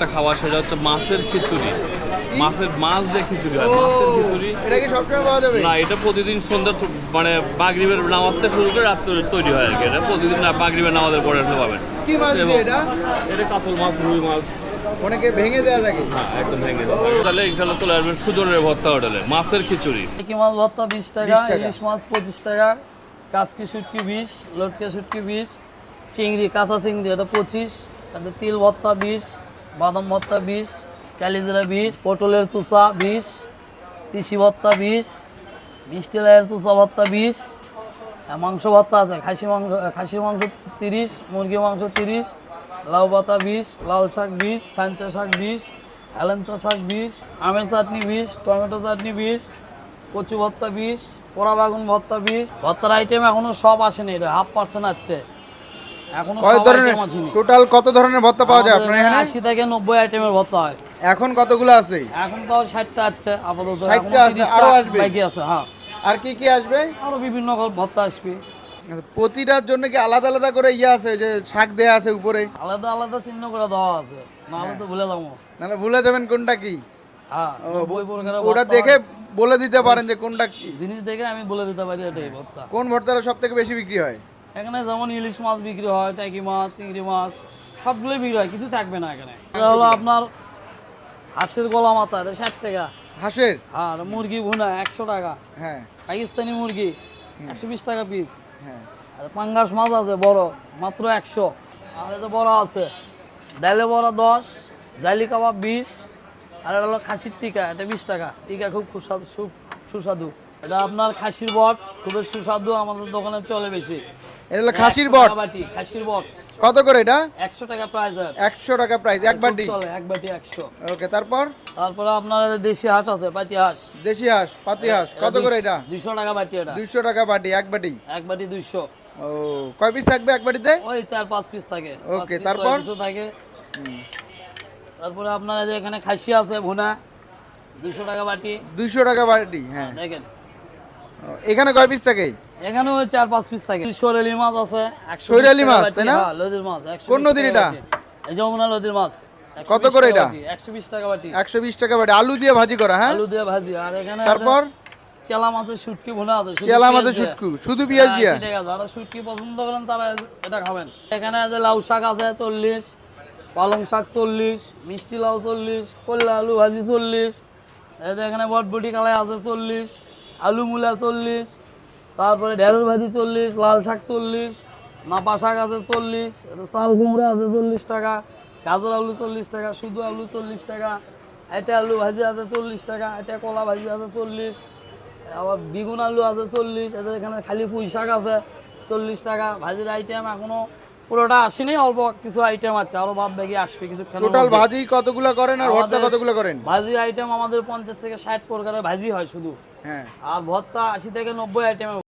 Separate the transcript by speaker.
Speaker 1: একটা খাবার সেটা হচ্ছে মাছের খিচুড়ি। মাছের মাছ দিয়ে খিচুড়ি হয়। মাছের খিচুড়ি
Speaker 2: এটা কি সবসময় পাওয়া যাবে?
Speaker 1: না এটা প্রতিদিন সন্ধ্যা মানে বাগরিবের নামাজ থেকে শুরু করে রাত তৈরি- হয় আর কি। এটা প্রতিদিন না বাগরিবের নামাজের পরে আপনি পাবেন।
Speaker 2: কি মাছ দিয়ে এটা?
Speaker 1: এটা কাতল মাছ রুই মাছ।
Speaker 2: অনেকে ভেঙে দেওয়া থাকে।
Speaker 1: হ্যাঁ একদম ভেঙে দেওয়া। তাহলে চলে আসবেন সুজনের ভর্তা হোটেলে। মাছের খিচুড়ি।
Speaker 3: কি মাছ ভর্তা বিশ টাকা ইলিশ মাছ পঁচিশ টাকা কাচকি শুটকি বিশ লটকে শুটকি বিশ চিংড়ি কাঁচা চিংড়ি এটা পঁচিশ তাতে তিল ভর্তা বিশ বাদাম ভর্তা বিষ ক্যালিজরা বিষ পটলের চুষা বিষ তিসি ভর্তা বিষ মিষ্টি লাইয়ের চুষা বিশ, আর মাংস ভর্তা আছে, খাসি মাংস, খাসির মাংস তিরিশ মুরগি মাংস তিরিশ, লাউ পাতা বিষ লাল শাক বিষ সাঞ্চা শাক বিষ হেলেঞ্চা শাক বিষ আমের চাটনি বিষ টমেটো চাটনি বিষ কচু ভর্তা বিষ পোড়া বাগুন ভর্তা বিষ ভর্তার আইটেম এখনও সব আসেনি, এটা হাফ পার্সেন্ট আছে
Speaker 2: কয় ধরনের টোটাল কত ধরনের ভর্তা পাওয়া যায় আপনার এখানে?
Speaker 3: আশি থেকে নব্বই আইটেমের ভর্তা হয়।
Speaker 2: এখন কতগুলো আছে?
Speaker 3: এখন তো ষাটটা আছে আপাতত
Speaker 2: 60টা
Speaker 3: এখনও
Speaker 2: আছে, আরও আসবে?
Speaker 3: বাকি আছে হ্যাঁ।
Speaker 2: আর কি কি আসবে?
Speaker 3: আরও বিভিন্ন ভর্তা আসবে।
Speaker 2: প্রতিটার জন্য কি আলাদা আলাদা করে ইয়ে আছে যে শাক দেয়া আছে উপরে?
Speaker 3: আলাদা আলাদা চিহ্ন করে দেওয়া আছে নাহলে তো ভুলে যাব।
Speaker 2: নাহলে ভুলে যাবেন কোনটা কি?
Speaker 3: হ্যাঁ
Speaker 2: ওটা দেখে বলে দিতে পারেন যে কোনটা কি।
Speaker 3: জিনিস দেখে আমি বলে দিতে পারি এটাই ভর্তা
Speaker 2: কোন ভর্তাটা সব থেকে বেশি বিক্রি হয়?
Speaker 3: এখানে যেমন ইলিশ মাছ বিক্রি হয় টাকি মাছ চিংড়ি মাছ সবগুলোই বিক্রি হয় কিছু থাকবে না এখানে। এটা হলো আপনার হাঁসের গলা মাথা এটা ষাট টাকা।
Speaker 2: হাঁসের?
Speaker 3: আর মুরগি ভুনা একশো টাকা।
Speaker 2: হ্যাঁ।
Speaker 3: পাকিস্তানি মুরগি একশো বিশ টাকা পিস
Speaker 2: হ্যাঁ।
Speaker 3: আর পাঙ্গাস মাছ আছে বড় মাত্র একশো। আর এটা বড় আছে ডালে বড় দশ জালি কাবাব বিশ। আর এটা হলো খাসির টিকা এটা বিশ টাকা। টিকা খুব সুস্বাদু সুস্বাদু। এটা আপনার খাসির বট খুবই সুস্বাদু আমাদের দোকানে চলে বেশি।
Speaker 2: এটা হলো খাসির বট।
Speaker 3: খাসির বট।
Speaker 2: কত করে এটা?
Speaker 3: একশো টাকা প্রাইস আর
Speaker 2: একশো টাকা প্রাইস এক বাটি?
Speaker 3: চলে এক বাটি একশো।
Speaker 2: ওকে তারপর?
Speaker 3: তারপরে আপনার দেশি হাঁস আছে পাতি হাঁস।
Speaker 2: দেশি হাঁস পাতি হাঁস কত করে এটা?
Speaker 3: দুইশো টাকা বাটি এটা।
Speaker 2: দুইশো টাকা বাটি এক বাটি?
Speaker 3: এক বাটি দুইশো।
Speaker 2: ও কয় পিস থাকবে এক বাটিতে?
Speaker 3: ওই চার পাঁচ পিস থাকে। ওকে
Speaker 2: তারপর?
Speaker 3: ছয় piece ও থাকে তারপরে আপনার যে এখানে খাসি আছে ভুনা। দুইশো টাকা বাটি।
Speaker 2: দুইশো টাকা বাটি হ্যাঁ।
Speaker 3: দেখেন।
Speaker 2: এখানে কয় পিস থাকে
Speaker 3: এখানে ওই চার পাঁচ পিস থাকে সরেলি মাছ আছে
Speaker 2: সৈরালি মাছ, তাই না?
Speaker 3: নদীর মাছ 120
Speaker 2: কোন নদীর এটা?
Speaker 3: এই যমুনা নদীর মাছ
Speaker 2: কত করে এটা?
Speaker 3: বাটি, একশো বিশ টাকা বাটি
Speaker 2: একশো বিশ টাকা বাটি আলু দিয়ে ভাজি করা হ্যাঁ
Speaker 3: আলু দিয়ে ভাজি আর এখানে
Speaker 2: তারপর
Speaker 3: চেলা মাছের শুটকি ভুনা আছে
Speaker 2: চেলা মাছের। শুটকু শুধু পেঁয়াজ
Speaker 3: হ্যাঁ,
Speaker 2: দিয়া
Speaker 3: 80 টাকা। যারা শুটকি পছন্দ করেন তারা এটা খাবেন এখানে আছে লাউ শাক আছে চল্লিশ পালং শাক চল্লিশ মিষ্টি লাউ চল্লিশ কল্লা আলু ভাজি চল্লিশ এই যে এখানে বটবটি কালাই আছে চল্লিশ আলু মূলা চল্লিশ তারপরে ঢেঁড়স ভাজি চল্লিশ লাল শাক চল্লিশ নাপা শাক আছে চল্লিশ চাল কুমড়া আছে চল্লিশ টাকা গাজর আলু চল্লিশ টাকা শুধু আলু চল্লিশ টাকা এটা আলু ভাজি আছে চল্লিশ টাকা এটা কলা ভাজি আছে চল্লিশ আবার বেগুন আলু আছে চল্লিশ এদের এখানে খালি পুঁই শাক আছে চল্লিশ টাকা ভাজির আইটেম এখনও পুরোটা আসেনি অল্প কিছু আইটেম আছে আরও বাদ বাকি আসবে কিছু
Speaker 2: টোটাল ভাজি কতগুলো করেন আর ভর্তা কতগুলো করেন?
Speaker 3: ভাজির আইটেম আমাদের পঞ্চাশ থেকে ষাট প্রকারের ভাজি হয় শুধু। আর ভর্তা আশি থেকে নব্বই আইটেম